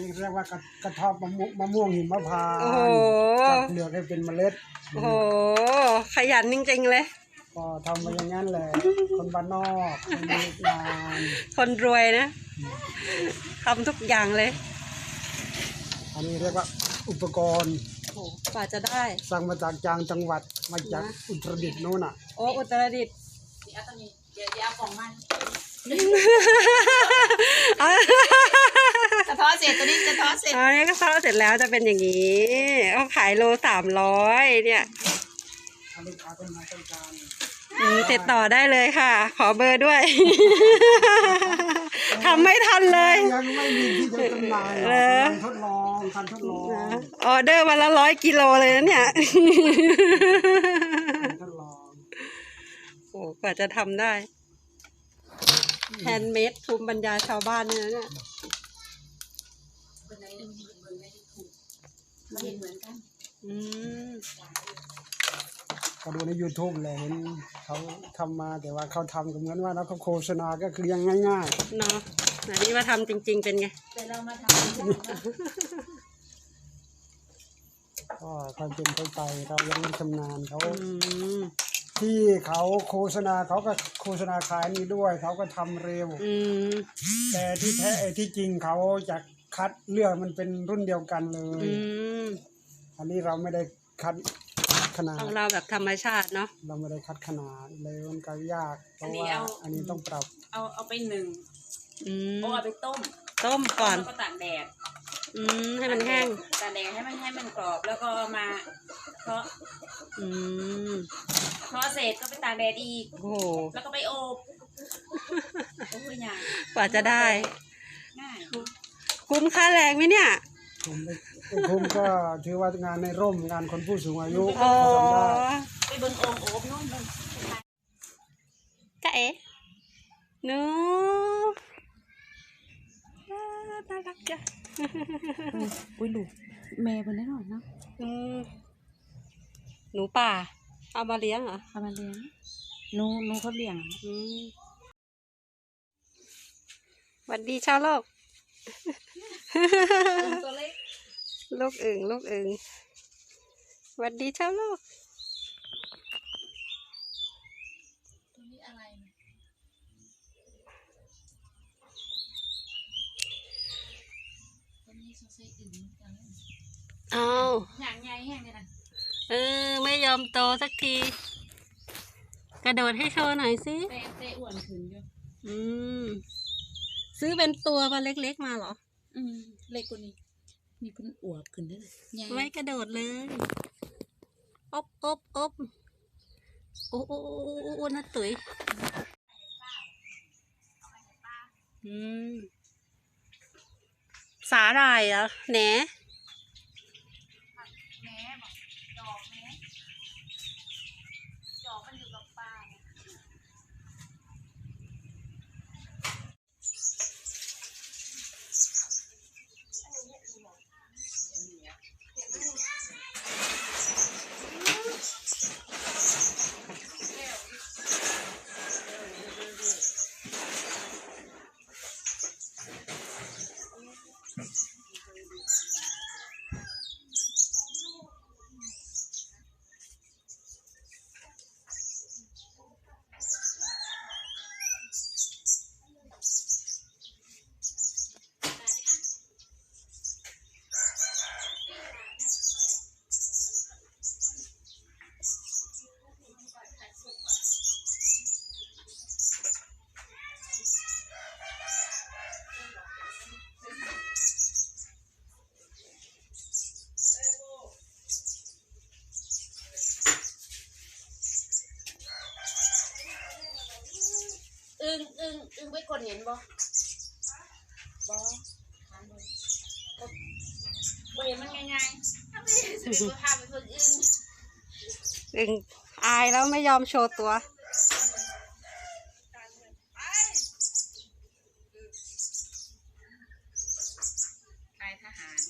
นี่เรียกว่ากระกระเทอบมะม่วงมะม่วงหิมพานต์โอ้โห จับเปลือกให้เป็นเมล็ด โอ้โห ขยันจริงๆเลย ก็ทำมาอย่างนั้นแหละ คนบ้านนอกคนมีงานคนรวยนะทำทุกอย่างเลย อันนี้เรียกว่าอุปกรณ์โอ้โหกว่าจะได้ สั่งมาจากจางจังหวัดมาจากนะอุตรดิตถ์โน่นอะโอ้อุตรดิตถ์เดี๋ยวตอนนี้เดี๋ยวเดี๋ยวเอาของมัน อ๋อจะท้อเสร็จตัวนี้จะท้อเสร็จอันนี้ก็เศร้าเสร็จแล้วจะเป็นอย่างนี้เขาขายโลสามร้อยเนี่ยอันนี้ขาเป็นมาต้องการอืมติดต่อได้เลยค่ะ ขอเบอร์ด้วย ทำไม่ทันเลย ยังไม่มีที่จะจำหน่ายหรอกเหรอกำลังทดลองการทดลองออเดอร์วันละร้อยกิโลเลยนะเนี่ย การทดลองโอ้กว่าจะทำได้ แฮนด์เมดภูมิปัญญาชาวบ้านเนี่ยนะเนี่ยคน ไหนเบิ่งเบิ่งไม่ได้ถูกมาเห็นเหมือนกันอืมก็ดูใน YouTube แหละเห็นเขาทำมาแต่ว่าเขาทำก็เหมือนว่าแล้วเขาโฆษณาก็คือยังง่ายเนาะอันนี้มาทำจริง ๆ เป็นไง แต่เรามาทำเป็นอย่างนั้นๆก็ค่อยเป็นค่อยไปเรายังไม่ชำนาญเขา อืม ที่เขาโฆษณาเขาก็โฆษณาขายนี่ด้วย เขาก็ทำเร็ว อืม แต่ที่แท้ไอ้ที่จริงเขาจะ คัดเลือกมันเป็นรุ่นเดียวกันเลย อืมอันนี้เราไม่ได้คัดขนาขดองเราแบบธรรมชาติเนาะ เราไม่ได้คัดขนาดเลยมันก็ยาก เพราะว่าอันนี้ต้องปรับเอาเอาไปหนึ่งอืมโอ้เอาไปต้มต้มก่อน แล้วก็ตากแดดอืม ให้มันแห้ง ตากแดดให้มันให้มันกรอบแล้วก็เอามาเพาะอืมเพาะเสร็จก็ไปตากแดดอีก โอ้โห แล้วก็ไปอบ โอ้ยอย่างกว่าจะได้ ง่าย คุ้มค่าแรงไหมเนี่ย ผมไม่ผมก็ถือว่างานในร่มงานคนผู้สูงอายุอ๋อทำได้ไปเบิ่งโอ่งโอบนู่นนู่นจ้าเอ๋หนูอ่าน่ารักจ้ะอุ้ยลูกแม่เป็นแน่นอนเนาะอืมหนูป่า เอามาเลี้ยงเหรอ เอามาเลี้ยงหนูหนูเขาเลี้ยงอืมหวัสดีชาวโลก ตัวเล็กลูกอึ่งลูกอึ่งหวัสดีชาวโลกตัวนี้อะไรเนี่ยตัวนี้สงสัยอื่นจังเอาอย่างใหญ่แห้งเลยนะเออ ไม่ยอมโตสักที กระโดดให้โชว์หน่อยสิเตะเตะอ้วนขึ้นอยู่อืม ซื้อเป็นตัวมาเล็กๆมาเหรอ อืมเล็กกว่านี้ มีเพิ่นอวบขึ้นได้เลยใหญ่ไม่กระโดดเลย อบอบอบโอ้โอ้โอ้โอ้โอ้โอ้นะตุ๋ยอืมสาหร่ายเหรอแหน แม่บอกดอกแม่ดอกมันอยู่กับปลาเนี่ย อึ้งอึ้งอึ้งไปกดเห็นบ่บ่ถามเลยบ่บ่เห็นมันง่ายๆถ้าไม่เห็นจะเป็นภาพเป็นคนอึ้งอึงอายแล้วไม่ยอมโชว์ตัว นายทหาร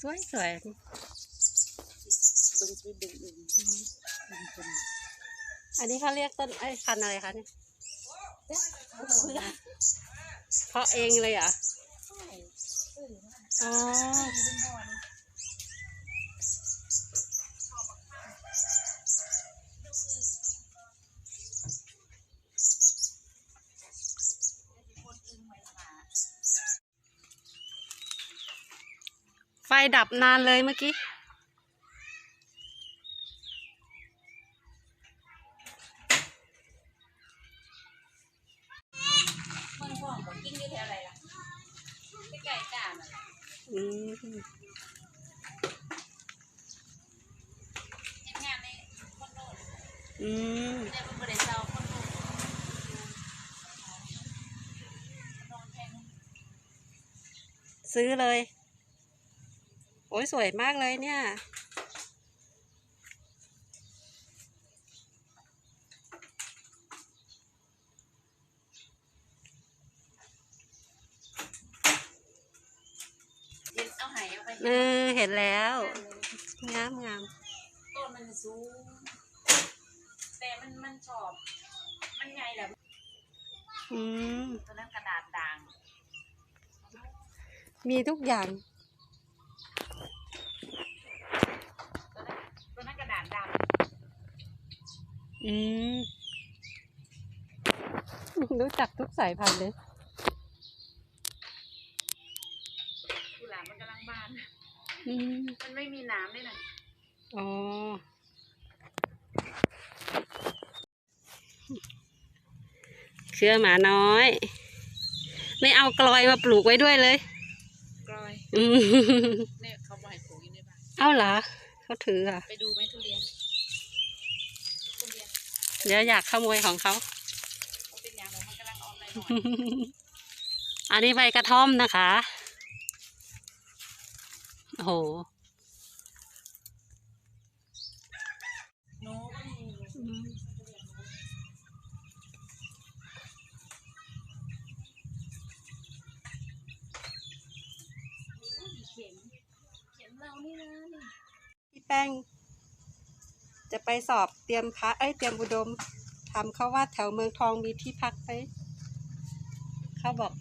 สวยสวย เบิ่งไปเบิ่งอึ้งเบิ่งคนอันนี้เขาเรียกต้นไอ้ยพันธุ์อะไรคะเนี่ยเพาะเองเลยเหรออ๋อไฟดับนานเลยเมื่อกี้ มันห่วงบอกกินอยู่แถวไหนล่ะใกล้ๆจ้าน่ะ อืมอืมซื้อเลย โอ้ยสวยมากเลยเนี่ย เอาไหเอาไปเออเห็นแล้ว งามงามต้นมันสูงแต่มันมันชอบ มันใหญ่แหละอืมตัวนั้นกระดาษด่าง มีทุกอย่าง ตัวนั้นตัวนั้นกระดาษดอืมรู้จักทุกสายพันธุ์เลยำกุหลาบมันกำลังบาน อืมมันไม่มีหน้ำด้วยนะอ๋อเชื่อหมาน้อย ไม่เอากลอยมาปลูกไว้ด้วยเลยกรอยอืมเนี่ยเขาบอกให้ปลูกอยู่ในบ้านเอาเหรอเขาถืออะไปดูไหมทุเรียนทุเรียนเดี๋ยวอยากขโมยของเขามันเป็นอย่างไรมันกำลังออกไปหน่อยอันนี้ใบกระท่อมนะคะ โหพี่แป้ง จะไปสอบเตรียมพระเอ้ยเตรียมอุดมถามเขาว่าแถวเมืองทองมีที่พักไหมเขาบอก